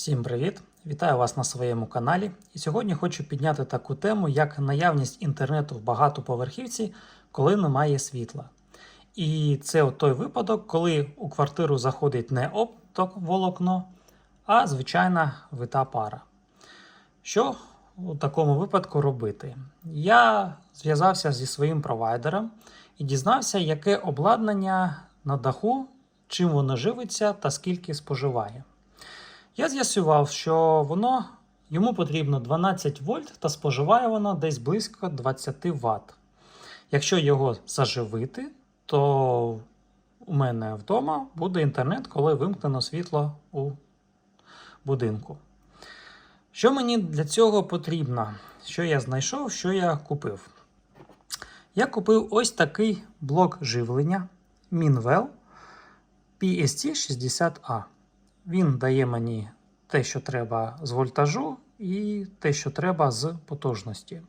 Всім привіт! Вітаю вас на своєму каналі. І сьогодні хочу підняти таку тему, як наявність інтернету в багатоповерхівці, коли немає світла. І це той випадок, коли у квартиру заходить не оптоволокно, а звичайна вита пара. Що у такому випадку робити? Я зв'язався зі своїм провайдером і дізнався, яке обладнання на даху, чим воно живиться та скільки споживає. Я з'ясував, що воно йому потрібно 12 вольт та споживає воно десь близько 20 Вт. Якщо його заживити, то у мене вдома буде інтернет, коли вимкнено світло у будинку. Що мені для цього потрібно? Що я знайшов, що я купив? Я купив ось такий блок живлення Minwell PST60A. Він дає мені те, що треба з вольтажу, і те, що треба з потужності.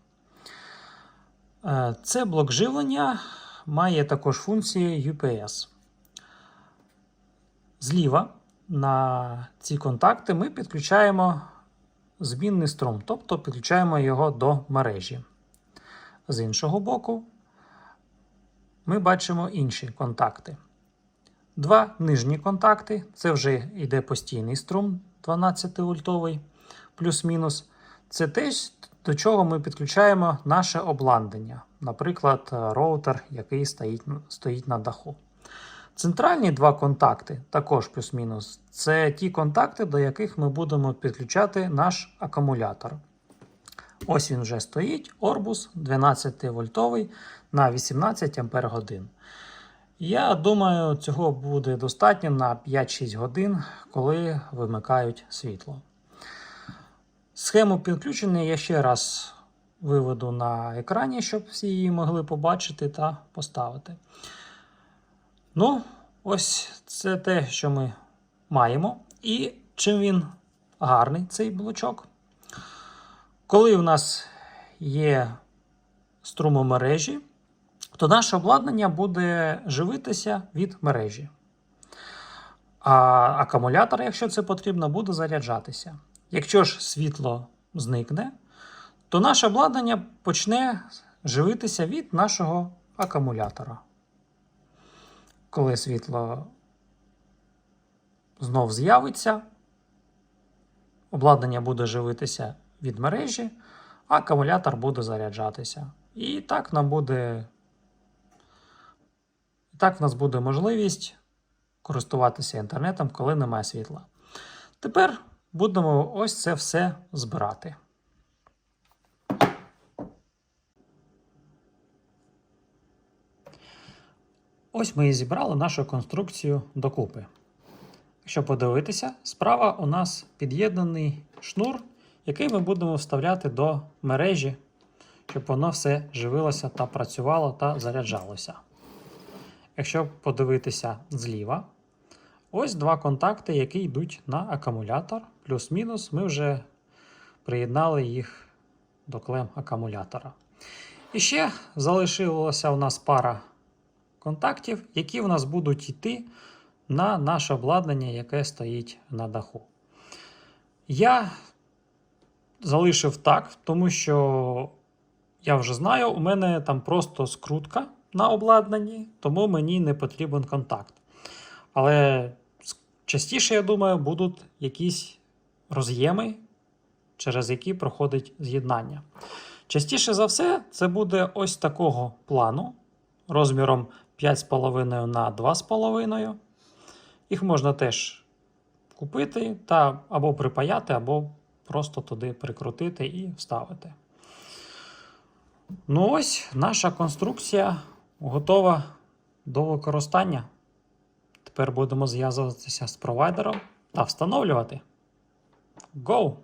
Е, Це блок живлення має також функції UPS. Зліва на ці контакти ми підключаємо змінний струм, тобто підключаємо його до мережі. З іншого боку, ми бачимо інші контакти. Два нижні контакти це вже йде постійний струм 12 вольтовий, плюс-мінус. Це те, до чого ми підключаємо наше обладнання, наприклад, роутер, який стоїть, стоїть на даху. Центральні два контакти, також плюс-мінус, це ті контакти, до яких ми будемо підключати наш акумулятор. Ось він вже стоїть, Orbus 12 вольтовий на 18 Ампер годин. Я думаю, цього буде достатньо на 5-6 годин, коли вимикають світло. Схему підключення я ще раз виведу на екрані, щоб всі її могли побачити та поставити. Ну, ось це те, що ми маємо. І чим він гарний, цей блочок. Коли у нас є струмомережі, то наше обладнання буде живитися від мережі. А акумулятор, якщо це потрібно, буде заряджатися. Якщо ж світло зникне, то наше обладнання почне живитися від нашого акумулятора. Коли світло знов з'явиться, обладнання буде живитися від мережі, а акумулятор буде заряджатися. І так нам буде так, в нас буде можливість користуватися інтернетом, коли немає світла. Тепер будемо ось це все збирати. Ось ми і зібрали нашу конструкцію докупи. Якщо подивитися, справа у нас під'єднаний шнур, який ми будемо вставляти до мережі, щоб воно все живилося та працювало та заряджалося. Якщо подивитися зліва, ось два контакти, які йдуть на акумулятор. Плюс-мінус, ми вже приєднали їх до клем акумулятора. І ще залишилася у нас пара контактів, які в нас будуть йти на наше обладнання, яке стоїть на даху. Я залишив так, тому що я вже знаю, у мене там просто скрутка на обладнанні, тому мені не потрібен контакт. Але частіше, я думаю, будуть якісь роз'єми, через які проходить з'єднання. Частіше за все, це буде ось такого плану розміром 5,5 на 2,5. Їх можна теж купити та або припаяти, або просто туди прикрутити і вставити. Ну ось наша конструкція готова до використання. Тепер будемо зв'язуватися з провайдером та встановлювати. Go!